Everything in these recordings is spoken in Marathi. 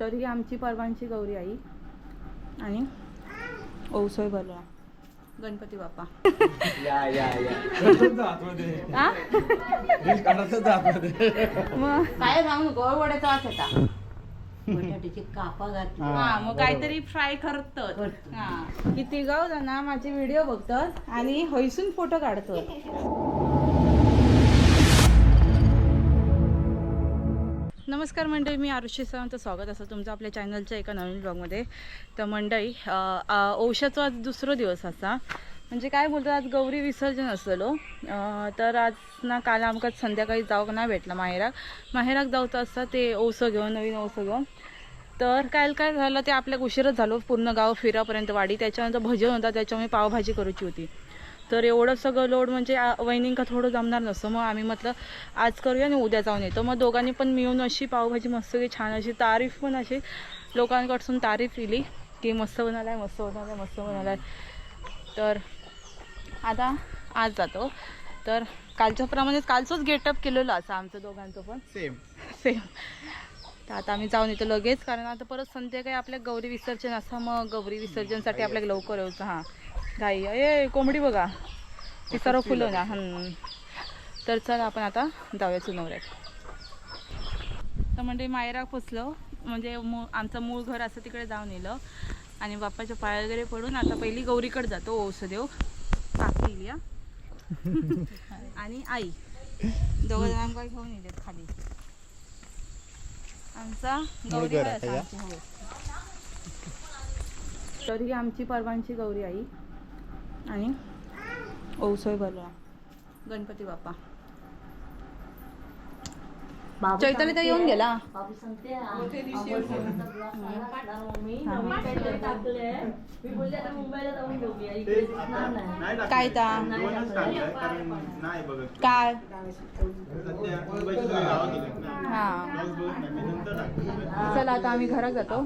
तर ही आमची परवांची गौरी आई आणि ओसोय बरं गणपती बाप्पा. या या या. आ? मग काय सांगू गोळवड्याचा वास होता. बटाट्याची कापा घातली. हा मग काहीतरी फ्राय करत करतो. हा. किती गाव ना माझे व्हिडिओ बघतात आणि हयसून फोटो काढतात नमस्कार मंडळी मी आरुषी सावंत. स्वागत असं तुमचं आपल्या चॅनलच्या एका नवीन ब्लॉगमध्ये. तर मंडळी औषधाचा आज दुसरा दिवस असा. म्हणजे काय बोलतात आज गौरी विसर्जन असलेलो हो. तर आज ना काल आमकां संध्याकाळी जावंक नाही भेटला माहेराक. माहेराक जावचं असता ते ओसं घेऊन नवीन ओसं घेऊन. तर काल काय झालं ते आपल्याक उशीरच झालो. पूर्ण गाव फिरापर्यंत वाडी. त्याच्यानंतर भजन होता त्याच्यामुळे पावभाजी करूची होती. तर एवढं सगळं लोड म्हणजे वहिनींका थोडं जमणार नसतं. मग आम्ही म्हटलं आज करूया आणि उद्या जाऊन येतो. मग दोघांनी पण मिळून अशी पावभाजी मस्त की छान अशी तारीफ पण अशी लोकांकडसून तारीफ केली की मस्त बनालाय मस्त बनालाय मस्त बनालाय. तर आता आज जातो. तर कालच्या प्रमाणेच कालचंच गेटअप केलेलं असं आमचं दोघांचं पण. सेम सेम तर आता आम्ही जाऊन येतो लगेच कारण आता परत संध्याकाळी आपल्या गौरी विसर्जन असं मग गौरी विसर्जनसाठी आपल्याला लवकर यायचं हां. घाई ए कोंबडी बघा. ती सर्व फुलं ना हं. तर चल आपण आता जाऊया चुनवऱ्यात तर म्हणजे मायरा पोचलो म्हणजे आमचं मूळ घर असं तिकडे जाऊन येलं. आणि बाप्पाच्या पाया वगैरे पडून आता पहिली गौरीकडे जातो ओसदेव काकी. आणि आई. दोघं जण घेऊन येतात खाली. आमचा गौरी हो. तर ही आमची परवांची गौरी आई. आणि ओसोय बरं गणपती बाप्पा. चैताली तर येऊन गेला. काय ता काय हा. चला आता आम्ही घरात जातो.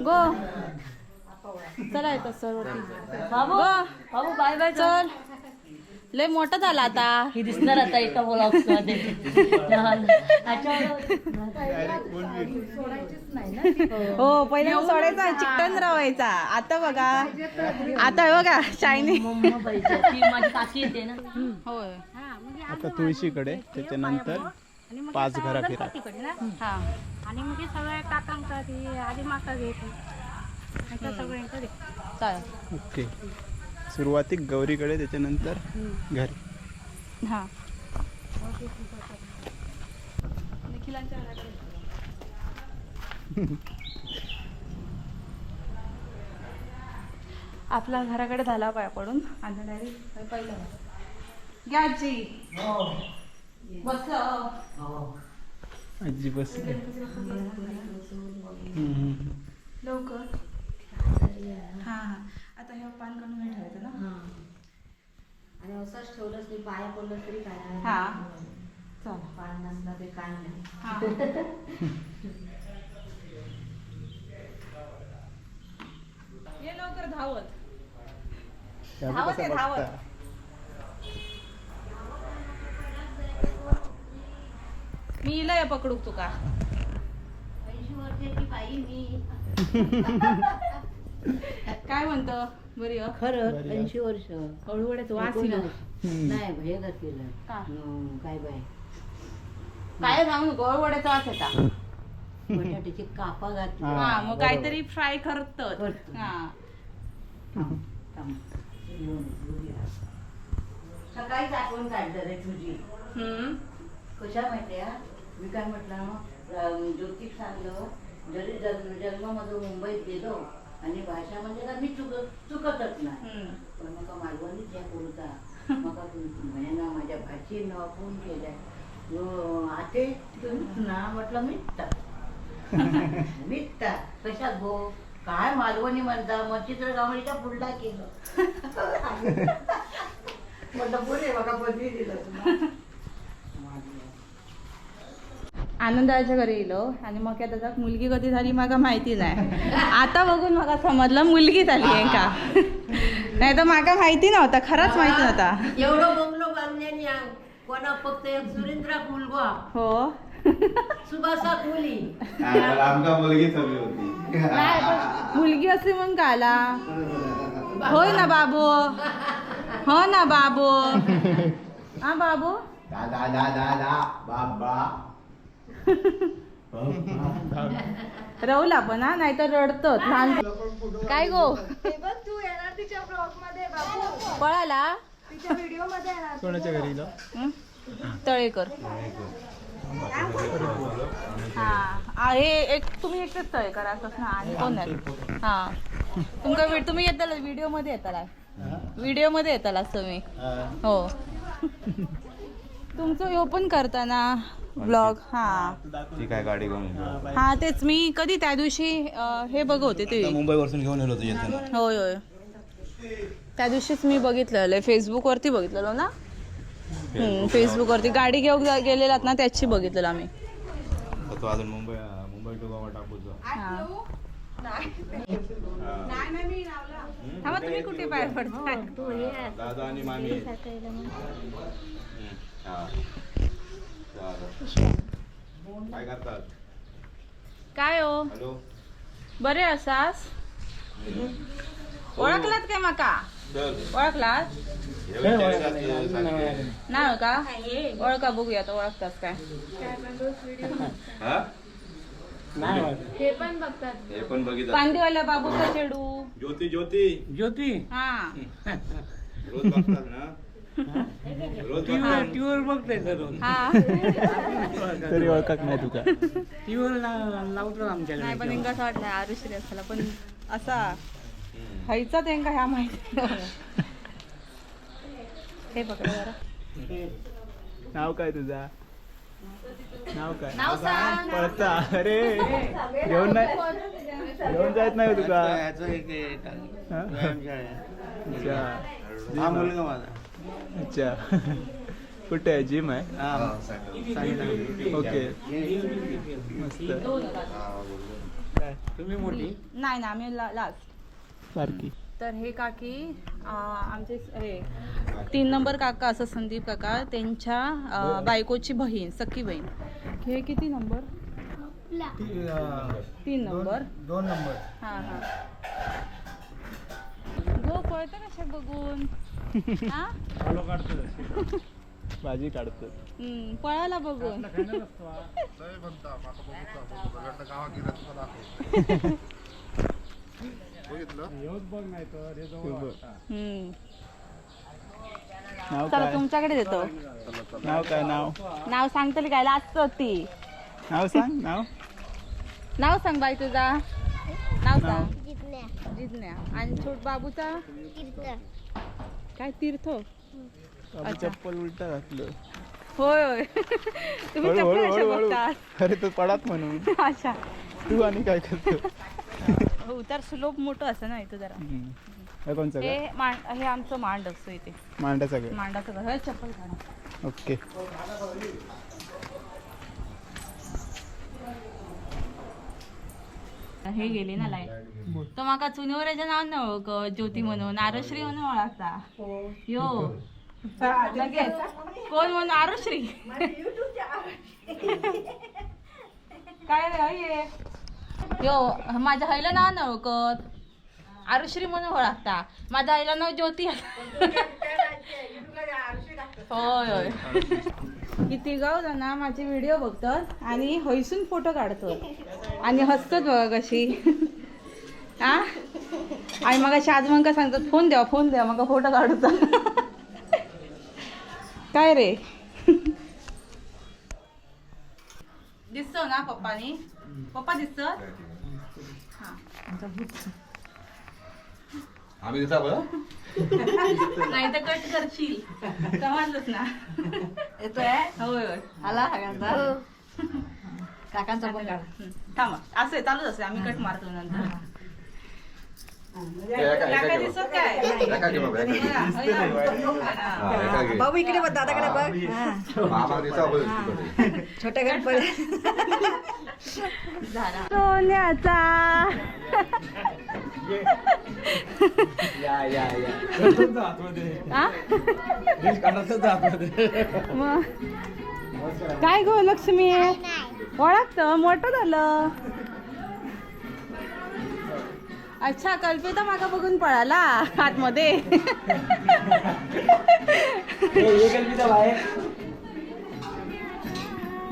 गो. चला येतो सर्व बाबू बाय बाय चल. लय मोठा झाला आता. ही दिसणार आता एका मध्ये. अच्छा. हो पहिले सोडायचा चिकटन रावायचा. आता बघा. आता हे बघा शायनी मम्मा पाहिजे ती माझी काकी येते ना. होय. आता तुळशीकडे त्याच्यानंतर पाच घरा फिरा हा. आणि मग हे सगळ्या काकांका ती आधी माका घेते. चालेल ओके. सुरुवाती गौरीकडे त्याच्यानंतर घरी. हा. निखिलांच्या घराकडे. आपला घराकडे झाला पाया पडून. आता डायरेक्ट पहिला घ्या आजी. बस आजी बसली. हम्म. लवकर. हा हा. आता हे पान काढून नाही ठेवायचं ना? आणि असंच ठेवलंच तरी पाया पडलं तरी काय नाही. हा. चला. पाय नसला तरी काय नाही. हा. ये लवकर धावत. धावत आहे, धावत. मी इला पकडू तुका. ऐंशी वर्षाची बाई मी. काय म्हणतो बरी हो? खरं. ऐंशी वर्ष हळूहळूच वास येईल. नाही हे घातलेलं का? हं, काय बाय काय सांगू गोळवड्याचा वास येता बटाट्याची कापा घातली हा. हा मग बरोबर. काहीतरी फ्राय करत करतो. हा थांब. येऊन बोलूया. सकाळीच आठवण काढलं रे तुझी हम्म कशा माहितीये मी काय म्हटलं अं, ज्योतिष सांगलं जरी जन्म जन्म माझं मुंबईत गेलो आणि भाषा म्हणजे ना मी चुक चुकतच नाही. पण म्हाका मालवणीत ज्या बोलता म्हाका म्हणे ना माझ्या भाचीनं फोन केलाय. आते? ना? म्हटलं मिटता मिटता कशात भो? काय मालवणी म्हणता? मग चित्रगावळीच्या पुढला केलं. म्हटलं पुढे बघा पदवी दिलं तुम्हाला आनंदाच्या घरी येलो आणि मग काय त्याचा मुलगी कधी झाली मला माहिती नाही. आता बघून मला समजलं मुलगी झाली आहे का? नाही तर माका माहिती नव्हता खरंच माहिती नव्हता. एवढं बंगलो बांधल्याने कोणा फक्त एक सुरेंद्राक मुलगो. हा. हो सुभाषा कोली आमका मुलगी हवी होती. नाही पण मुलगी असे मग गाला होय ना बाबू. हो ना बाबू. हा बाबू. दादा दादा दादा बाबा. रवला पण हा? नाहीतर रडतो लहान काय गो? तू येणार तिच्या ब्लॉगमध्ये बाबू पळाला? तिच्या व्हिडिओमध्ये येणार कोणाच्या घरी हं? तळेकर हा. हे एक तुम्ही एकटेच तळेकर असंच ना? आणि कोण आहे हा. तुमका तुम्ही येताल व्हिडिओमध्ये येताला. व्हिडिओमध्ये येताला तुम्ही हो. तुमचं हे पण करताना ब्लॉग हा. ठीक आहे गाडी घेऊन हा तेच मी कधी त्या दिवशी अं, हे बघवते ते. मुंबई वरसून घेऊन येलो होतो येताना होय होय. त्या दिवशीच मी बघितलेलं फेसबुक वरती बघितलेलं ना? फेसबुक वरती. गाडी घेऊन जा- गेलेलात ना त्याची बघितलेलं आम्ही. तर तो अजून मुंबई मुंबई टू गोवा टाकूचा हा. तुम्ही कुठे पाय पडताय तू ये. दादा आणि मामी. हम्म. हा. काय करतात काय हो? हॅलो. बरे असास? ओळखलात काय माका? ओळखलात. नाही हो का? ओळखा बघूया आता ओळखतास काय. हा? हे. पण बघतात. हे पण बघितलं. कांदीवाल्या बाबूचा चेडू ज्योती ज्योती. ज्योती. हा. रोज बघतात ना. टीव्हीवर बघताय हा. तरी ओळखत नाही तुका टीव्हीवर लावतो नाही आमच्याकडे पण इंगा असं वाटलं आरुश्री असाला पण असा. खायचा त्यांका ह्या माहिती. हे जरा. नाव काय तुझा? नाव काय? नाव सांग. पळता. अरे घेऊन नाही घेऊन जायत नाही तुका? हा? हा मुलगा माझा. अच्छा. कुठे आहे? जिम आहे? ओके मस्त. काय? तुम्ही मोठी? नाही ना आम्ही लास्ट सारखी. तर हे काकी आमचे हे तीन नंबर काका असं संदीप काका त्यांच्या बायकोची बहीण सख्खी बहीण. हे किती नंबर? तीन नंबर. दोन नंबर. हा हा. गो पळतं कशा बघून? हा? काढतो भाजी काढतो हम्म, पळाला बघून. बघ नाही तर हे जवळ वाटतं. हम्म. नाव चला काय? तुमच्याकडे देतो. नाव काय नाव? नाव सांगतली काय? लास्ट ती नाव सांग नाव? नाव सांग बाई तुझा. नाव सांग. जिज्ञा. आणि छोट बाबूचा? कीर्तन काय तीर्थ? चप्पल उलटा घातलं. होय होय. तुम्ही हळू, चप्पल हळू, अशा हळू, हळू. बघतात अरे तो पडात म्हणून. अच्छा. तू आणि काय करतो? हो, उतार स्लोप मोठं असं ना इथं जरा. हम्म. हे कोणचं हे का मांड हे आमचं मांड असतो इथे. मांडा सगळं. मांडाचं घर हे चप्पल काढा ओके. हे गेली ना लाइट. तो माका चुनीवराच्या नाव न ओळख ज्योती म्हणून. आरुश्री म्हणून ओळखता. यो. लगेच कोण म्हणून? आरुश्री काय रे यो. माझ्या आईला नाव न ओळखत. आरुश्री म्हणून ओळखता. माझ्या आईला नाव ज्योती. होय होय. ही तिघाव ना माझे व्हिडिओ बघतात आणि हयसून फोटो काढतात आणि हसतात बघा कशी. हा? आणि मग आज मग सांगतात फोन द्या फोन द्या मग फोटो काढूचा काय रे? दिसतो ना पप्पानी? पप्पा दिसत आम्ही दिसा बरं? नाही तर कट करशील. समजलंच ना. येतोय? होय होय. आला सगळ्यांचा काकांचा पण काढ. हं. थांबा असं आहे, चालूच असे आम्ही कट मारतो नंतर. हा, घे. बाबू इकडे बघ दादाकडे बघ. छोट्या गणपती सोन्याचा. काय गो लक्ष्मी? ओळखतं मोठं झालं. अच्छा कल्पिता मागा बघून पळाला आतमध्ये.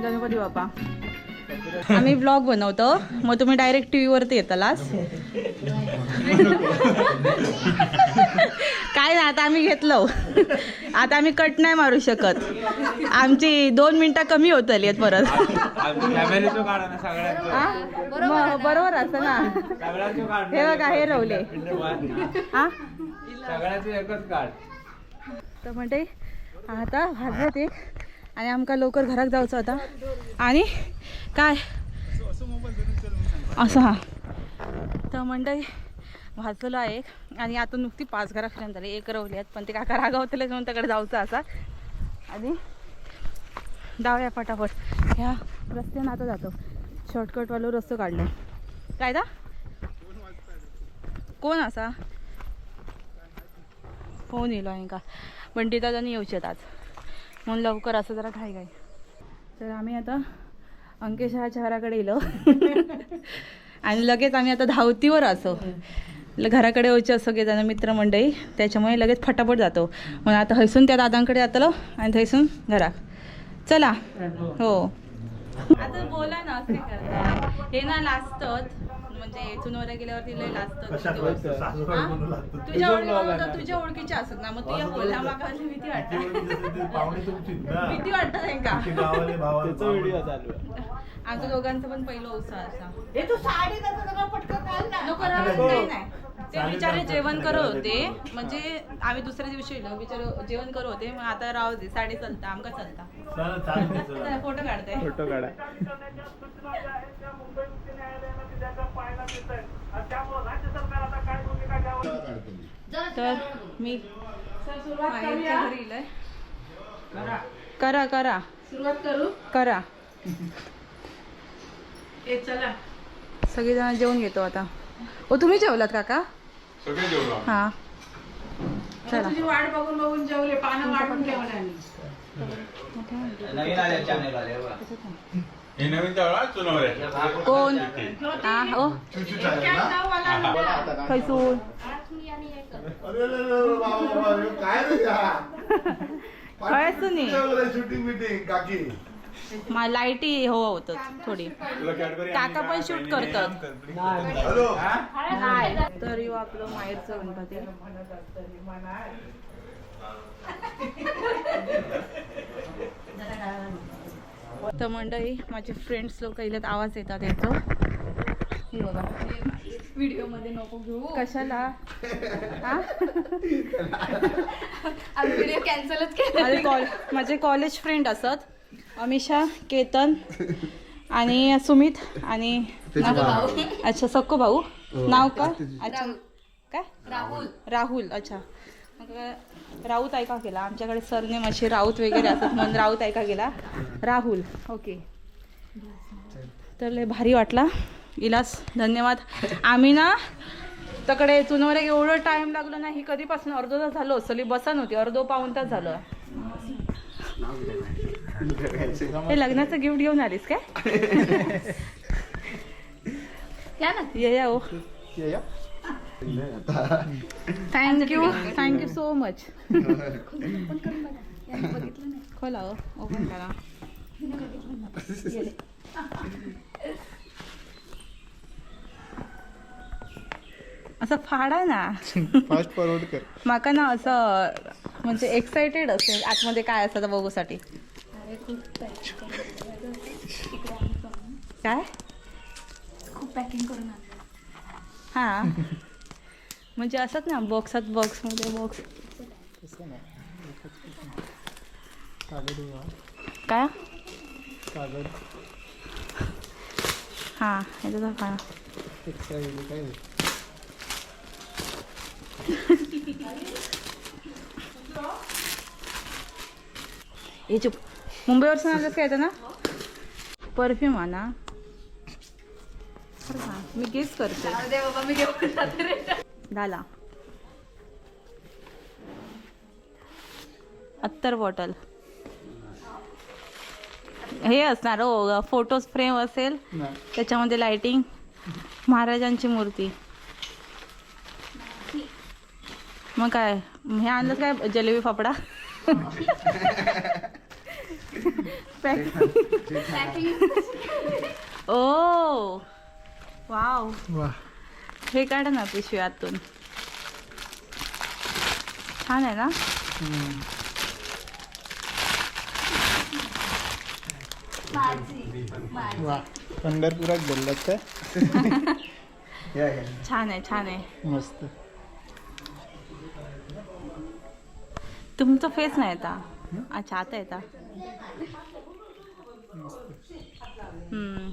गणपती बाप्पा. आम्ही ब्लॉग बनवतो. मग तुम्ही डायरेक्ट टी व्हीवरती येतालास काय ना आता आम्ही घेतलो. आता आम्ही कट नाही मारू शकत. आमची दोन मिनिटं कमी होत आली आहेत परत. हा? बरोबर असतं ना. हे बघा हे रवले. हा? सगळ्यांचं एकच काढ तर म्हणते आता भाजत एक आणि आमका लवकर घरात जावचो आता. आणि काय? असं हा. तर म्हणते वाचलो आहे एक. आणि आता नुकती पाच घरा फिरून झाली एक रवली आहेत. पण ते काका रागावतले म्हणून त्याकडे जाऊचं असा आणि जाऊया फटाफट. ह्या रस्त्यानं आता जातो. शॉर्टकटवालो रस्तो काढलो काय दा कोण असा? फोन येलो आहे का? पण दादानी येवचेत आज. म्हणून लवकर असं जरा घाई घाई. तर आम्ही आता अंकेशच्या घराकडे येलो आणि लगेच आम्ही आता धावतीवर असो. घराकडे येऊचे सगळेजण मित्रमंडळी. त्याच्यामुळे लगेच फटाफट जातो. मग आता हयसून त्या दादांकडे जातलो आणि थंयसून घराक. चला. हो. आता बोला ना असं? हे ना लाजतात म्हणजे चुनवऱ्या गेल्यावरती लय हा? तुझ्या ओळखी तुझ्या ओळखीच्या असत ना. मग तुझ्या बोलला माका भीती वाटत. भीती वाटत. नाही का? त्याचा व्हिडिओ चालू आहे. आमच्या दोघांचं पण पहिलं उत्साह असा. हे तू साडी पटकन घाल ना. नको राहू नाही नाही. ते बिचारे जेवण करत होते. म्हणजे आम्ही दुसऱ्या दिवशी येलो बिचारे जेवण करत होते. मग आता राहू दे साडी चलता आमका चलता. फोटो काढताय फोटो काढा. तर मी. करा. करा सुरुवात करू? करा. चला. सगळेजण जेवून घेतो आता. ओ तुम्ही जेवलात काका? सगळे जेवलो हा. चला. वाट बघून बघून जेवले. पानं वाटून ठेवले आम्ही. हे नवीन कोण? हा हो खैसून. शूटिंग मिटिंग काकी. मा लाईटी हो होत थोडी. काका पण शूट करतात. हॅलो. तर यो आपलं माहेरचं गणपती. तर मंडळी माझे फ्रेंड्स लोक इल्यात आवाज येतात याचं. हे बघा. व्हिडिओमध्ये नको घेऊ. कशाला? हा? व्हिडिओ कॅन्सलच केला माझे कॉल माझे कॉलेज फ्रेंड असत. अमिषा केतन आणि सुमित आणि अच्छा सक्को भाऊ. नाव का अच्छा. काय? राहुल. राहुल अच्छा. मग राऊत ऐका गेला आमच्याकडे सरनेम असे राऊत वगैरे असतात. म्हणून राऊत ऐका गेला राहुल ओके. तर लय भारी वाटला. इलास धन्यवाद. आम्ही ना तकडे चुनवऱ्या एवढं टाइम लागलो नाही कधीपासून अर्धा तास झालो असली बसा नव्हती अर्धो पाऊन तास झालं. हे लग्नाचं गिफ्ट घेऊन आलीस काय? या ना. ये या ओ. Thank you thank you so much खोला ओपन करा. असं फाडा ना. फास्ट फॉरवर्ड कर. माका ना असं म्हणजे एक्साइटेड असेल. आतमध्ये काय असतं बघूसाठी काय? खूप पॅकिंग करून आणलं. हा. म्हणजे असत ना बॉक्सात बॉक्समध्ये बॉक्स काय? कागद हा ह्याचा काय हे चुप. मुंबईवरचं आणलंच काय येतं ना? परफ्यूम आणा. खरं मी गेस करते. झाला अत्तर बॉटल. हे असणार हो फोटोज फ्रेम असेल. त्याच्यामध्ये लाइटिंग महाराजांची मूर्ती. मग काय हे आणलं काय जलेबी फाफडा? ओ वाव. वा हे काढ ना पिशवी आतून. छान आहे ना. वा पंढरपुरात बोललात काय? या या. छान आहे छान आहे. मस्त. तुमचं फेस नाही येता अच्छा आता येता हम्म.